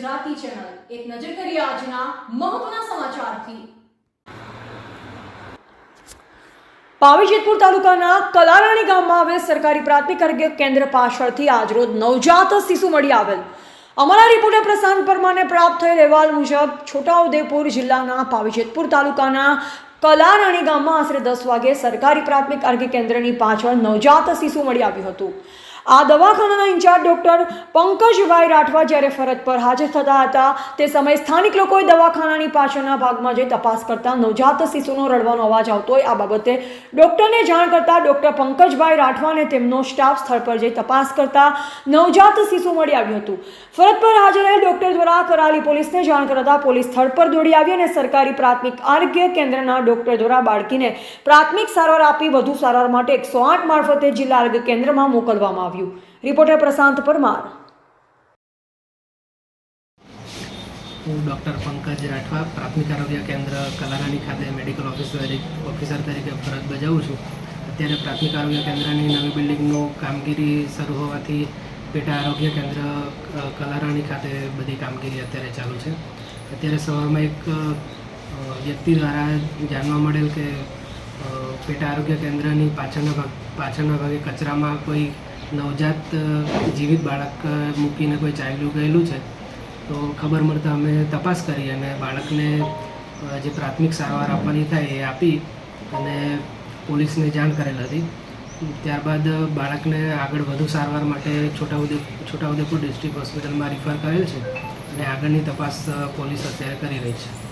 Gujarati channel એક નજર કરીએ આજના મહત્વના સમાચારથી. પાવીજેતપુર તાલુકાના કલારાણી ગામમાં આવેલ સરકારી પ્રાથમિક આરોગ્ય કેન્દ્ર પાછળથી આજરોજ નવજાત શિશુ મળી આવેલ. અમારા રિપોર્ટર પ્રશાંત પરમાને પ્રાપ્ત થયેલ અહેવાલ મુજબ છોટાઉદેપુર જિલ્લાના પાવીજેતપુર તાલુકાના કલારાણી ગામમાં આશરે દસ વાગે સરકારી પ્રાથમિક આરોગ્ય કેન્દ્રની પાછળ નવજાત શિશુ મળી આવ્યું હતું. આ દવાખાનાના ઇન્ચાર્જ ડોક્ટર પંકજભાઈ રાઠવા જ્યારે ફરજ પર હાજર થતા હતા, તે સમયે સ્થાનિક લોકોએ દવાખાનાની પાછળના ભાગમાં જઈ તપાસ કરતા નવજાત શિશુનો રડવાનો અવાજ આવતો હોય આ બાબતે ડોક્ટરને જાણ કરતા ડોક્ટર પંકજભાઈ રાઠવા અને તેમનો સ્ટાફ સ્થળ પર જઈ તપાસ કરતા નવજાત શિશુ મળી આવ્યું હતું. ફરજ પર હાજર રહેલ ડોક્ટર દ્વારા કરાલી પોલીસને જાણ કરતા પોલીસ સ્થળ પર દોડી આવી અને સરકારી પ્રાથમિક આરોગ્ય કેન્દ્રના ડોક્ટર દ્વારા બાળકીને પ્રાથમિક સારવાર આપી વધુ સારવાર માટે એકસો આઠ મારફતે જિલ્લા આરોગ્ય કેન્દ્રમાં મોકલવામાં આવ્યું. રિપોર્ટર પ્રશાંત પરમાર. હું ડૉક્ટર પંકજ રાઠવા, પ્રાથમિક આરોગ્ય કેન્દ્ર કલારાણી ખાતે મેડિકલ ઓફિસર ઓફિસર તરીકે ફરજ બજાવું છું. અત્યારે પ્રાથમિક આરોગ્ય કેન્દ્રની નવી બિલ્ડિંગનું કામગીરી શરૂ હોવાથી પેટા આરોગ્ય કેન્દ્ર કલારાણી ખાતે બધી કામગીરી અત્યારે ચાલુ છે. અત્યારે સવારમાં એક વ્યક્તિ દ્વારા જાણવા મળેલ કે પેટા આરોગ્ય કેન્દ્રની પાછળના ભાગ, પાછળના ભાગે કચરામાં કોઈ નવજાત જીવિત બાળક મૂકીને કોઈ ચાલ્યું ગયેલું છે, તો ખબર મળતા અમે તપાસ કરી અને બાળકને જે પ્રાથમિક સારવાર આપવાની થાય એ આપી અને પોલીસને જાણ કરેલ હતી. ત્યારબાદ બાળકને આગળ વધુ સારવાર માટે છોટાઉદેપુર છોટાઉદેપુર ડિસ્ટ્રિક્ટ હોસ્પિટલમાં રિફર કરેલ છે અને આગળની તપાસ પોલીસ અત્યારે કરી રહી છે.